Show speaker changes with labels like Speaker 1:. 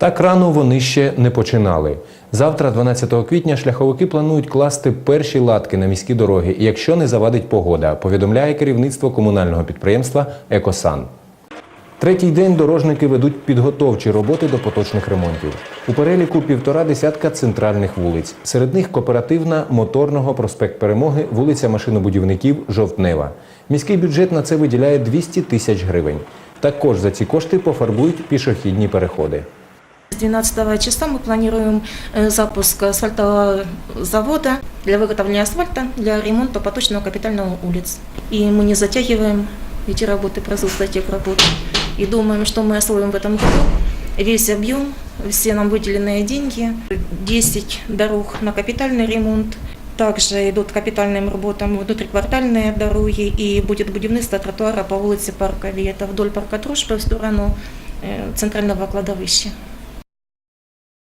Speaker 1: Так рано вони ще не починали. Завтра, 12 квітня, шляховики планують класти перші латки на міські дороги, якщо не завадить погода, повідомляє керівництво комунального підприємства Екосан. Третій день дорожники ведуть підготовчі роботи до поточних ремонтів. У переліку півтора десятка центральних вулиць. Серед них кооперативна моторного проспект Перемоги, вулиця машинобудівників Жовтнева. Міський бюджет на це виділяє 200 тисяч гривень. Також за ці кошти пофарбують пішохідні переходи.
Speaker 2: С 12 числа мы планируем э, запуск асфальтового завода для выготовления асфальта для ремонта поточного капитального улиц. И мы не затягиваем эти работы, производство этих работ. И думаем, что мы освоим в этом году весь объем, все нам выделенные деньги, 10 дорог на капитальный ремонт, также идут капитальным работам внутриквартальные дороги и будет будівництво тротуара по улице Парковой. Это вдоль парка Дружбы в сторону э, центрального кладовища.